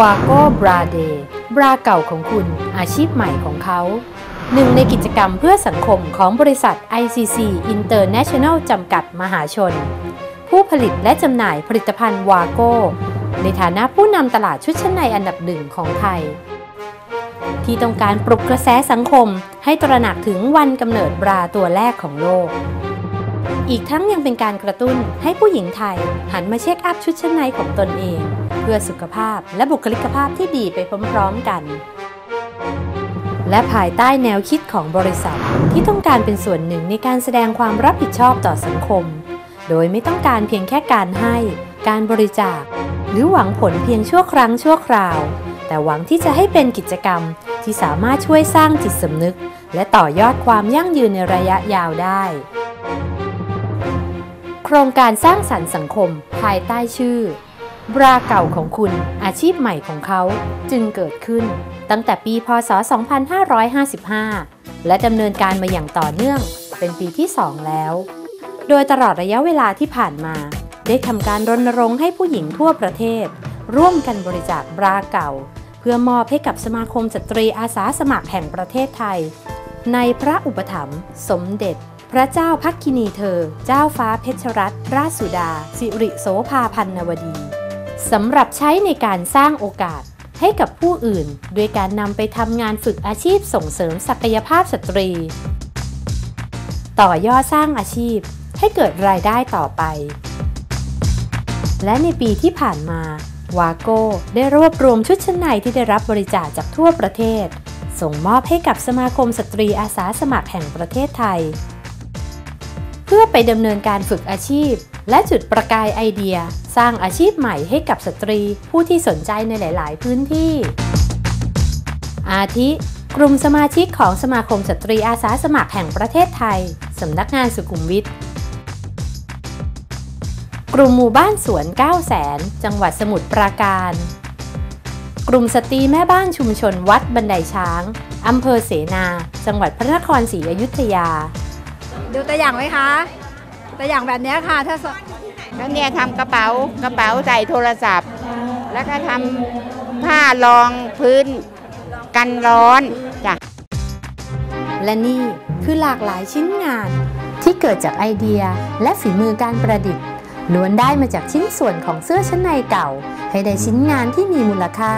วาโก้บราเดย์บราเก่าของคุณอาชีพใหม่ของเขา หนึ่งในกิจกรรมเพื่อสังคมของบริษัท ICC International จำกัดมหาชน ผู้ผลิตและจำหน่ายผลิตภัณฑ์วาโก้ ในฐานะผู้นำตลาดชุดชั้นในอันดับหนึ่งของไทย ที่ต้องการปลุกกระแสสังคมให้ตระหนักถึงวันกำเนิดบราตัวแรกของโลกอีกทั้งยังเป็นการกระตุ้นให้ผู้หญิงไทยหันมาเช็คอัพชุดชั้นในของตนเอง เพื่อสุขภาพและบุคลิกภาพที่ดีไปพร้อมๆกัน และภายใต้แนวคิดของบริษัทที่ต้องการเป็นส่วนหนึ่งในการแสดงความรับผิดชอบต่อสังคม โดยไม่ต้องการเพียงแค่การให้ การบริจาค หรือหวังผลเพียงชั่วครั้งชั่วคราว แต่หวังที่จะให้เป็นกิจกรรมที่สามารถช่วยสร้างจิตสำนึก และต่อยอดความยั่งยืนในระยะยาวได้ โครงการสร้างสรรค์สังคม ภายใต้ชื่อ บราเก่าของคุณอาชีพใหม่ของเขาจึงเกิดขึ้นตั้งแต่ปีพศ 2555 และดำเนินการมาอย่างต่อเนื่องเป็นปีที่ 2 แล้ว โดยตลอดระยะเวลาที่ผ่านมา ได้ทำการรณรงค์ให้ผู้หญิงทั่วประเทศ ร่วมกันบริจาคบราเก่า เพื่อมอบให้กับสมาคมสตรีอาสาสมัครแห่งประเทศไทย ในพระอุปถัมภ์สมเด็จ พระเจ้าพักคินีเธอ เจ้าฟ้าเพชรรัตนราชสุดา สิริโสภาพันนวดี สำหรับใช้ในการสร้างโอกาสให้กับผู้อื่นด้วยการนำไปทำงานฝึกอาชีพส่งเสริมศักยภาพสตรี ต่อยอดสร้างอาชีพให้เกิดรายได้ต่อไป และในปีที่ผ่านมาวาโก้ได้รวบรวมชุดชั้นในที่ได้รับบริจาคจากทั่วประเทศ ส่งมอบให้กับสมาคมสตรีอาสาสมัครแห่งประเทศไทย เพื่อไปดำเนินการฝึกอาชีพ และจุดประกายไอเดีย สร้างอาชีพใหม่ให้กับสตรีผู้ที่สนใจในหลาย ๆ พื้นที่ อาทิ กลุ่มสมาชิกของสมาคมสตรีอาสาสมัครแห่งประเทศไทย สำนักงานสุขุมวิทกลุ่มหมู่บ้านสวน9แสนจังหวัดสมุทรปราการ กลุ่มสตรีแม่บ้านชุมชนวัดบันไดช้างอำเภอเสนา จังหวัดพระนครศรีอยุธยา ดูตัวอย่างไหมคะ ตัวอย่างแบบเนี้ยค่ะ ถ้าสแล้วเนี่ยทำกระเป๋ากระเป๋าใส่โทรศัพท์ แล้วก็ทำผ้ารองพื้นกันร้อนจ้ะและนี่คือหลากหลายชิ้นงานที่เกิดจากไอเดียและฝีมือการประดิษฐ์ล้วนได้มาจากชิ้นส่วนของเสื้อชั้นในเก่า ให้ได้ชิ้นงานที่มีมูลค่า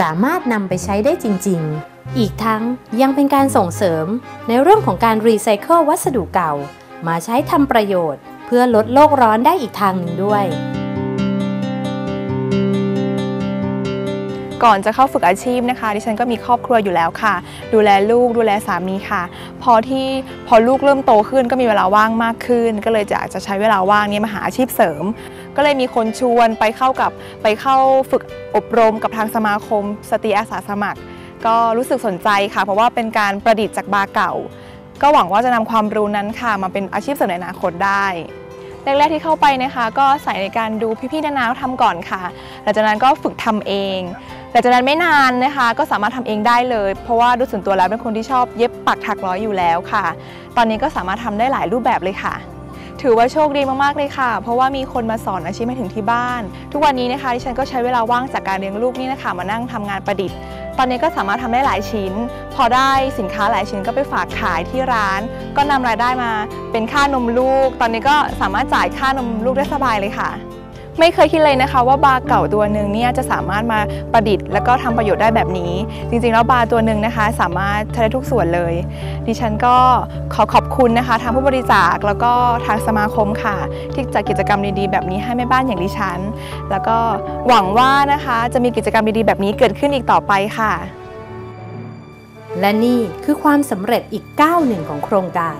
สามารถนำไปใช้ได้จริง ๆ อีกทั้งยังเป็นการส่งเสริมในเรื่องของการรีไซเคิลวัสดุเก่า มาใช้ทำประโยชน์ เพื่อลดโลกร้อนได้อีกทางหนึ่งด้วย ก่อนจะเข้าฝึกอาชีพนะคะ ดิฉันก็มีครอบครัวอยู่แล้วค่ะ ดูแลลูกดูแลสามีค่ะ พอที่พอลูกเริ่มโตขึ้นก็มีเวลาว่างมากขึ้น ก็เลยจะจะใช้เวลาว่างนี้มาหาอาชีพเสริมก็เลยมีคนชวนไปเข้ากับไปเข้าฝึกอบรมกับทางสมาคม สตรีอาสาสมัคร ก็รู้สึกสนใจค่ะ เพราะว่าเป็นการประดิษฐ์จากบาร์เก่า ก็หวังว่าจะนำความรู้นั้นค่ะ มาเป็นอาชีพเสริมในอนาคตได้แรกๆที่เข้าไปนะคะ ก็ใส่ในการดูพี่ๆนานาเขาทำก่อนค่ะหลังจากนั้นก็ฝึกทำเองหลังจากนั้นไม่นานนะคะ ก็สามารถทำเองได้เลย เพราะว่าด้วยส่วนตัวแล้วเป็นคนที่ชอบเย็บปักถักร้อยอยู่แล้วค่ะ ตอนนี้ก็สามารถทำได้หลายรูปแบบเลยค่ะ ถือว่าโชคดีมากๆเลยค่ะ เพราะว่ามีคนมาสอนอาชีพให้ถึงที่บ้าน ทุกวันนี้นะคะดิฉันก็ใช้เวลาว่างจากการเลี้ยงลูกนี่นะคะมานั่งทำงานประดิษฐ์ ตอนนี้ก็สามารถทำได้หลายชิ้น พอได้สินค้าหลายชิ้นก็ไปฝากขายที่ร้าน ก็นำรายได้มาเป็นค่านมลูก ตอนนี้ก็สามารถจ่ายค่านมลูกได้สบายเลยค่ะ ไม่เคยคิดเลยนะคะว่าบาร์เก่าตัวหนึ่งเนี่ยจะสามารถมาประดิษฐ์ แล้วก็ทำประโยชน์ได้แบบนี้ จริงๆ แล้วบาร์ตัวหนึ่งนะคะ สามารถใช้ได้ทุกส่วนเลย ดิฉันก็ขอขอบคุณนะคะทางผู้บริจาคแล้วก็ทางสมาคมค่ะ ที่จัดกิจกรรมดีๆ แบบนี้ให้แม่บ้านอย่างดิฉัน แล้วก็หวังว่านะคะจะมีกิจกรรมดีๆ แบบนี้เกิดขึ้นอีกต่อไปค่ะ และนี่คือความสำเร็จอีกก้าวหนึ่งของโครงการ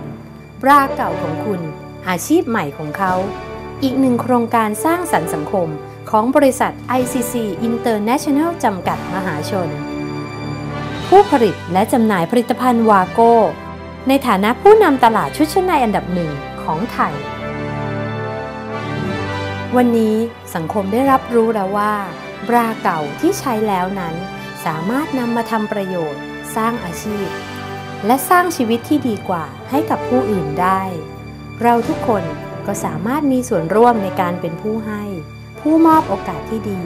บราเก่าของคุณ อาชีพใหม่ของเขา อีกหนึ่งโครงการสร้างสรรค์สังคมของบริษัท ICC International จำกัดมหาชน ผู้ผลิตและจำหน่ายผลิตภัณฑ์วาโก้ ในฐานะผู้นำตลาดชุดชั้นในอันดับหนึ่งของไทย วันนี้สังคมได้รับรู้แล้วว่า บราเก่าที่ใช้แล้วนั้น สามารถนำมาทำประโยชน์ สร้างอาชีพ และสร้างชีวิตที่ดีกว่าให้กับผู้อื่นได้ เราทุกคน ก็สามารถมีส่วนร่วมในการเป็นผู้ให้ ผู้มอบโอกาสที่ดี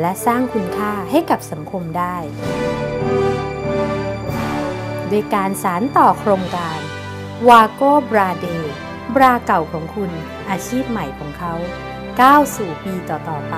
และสร้างคุณค่าให้กับสังคมได้โดยการสารต่อโครงการวาโก้บราเดย์บราเก่าของคุณ อาชีพใหม่ของเขา ก้าวสู่ปีต่อ ๆ ไป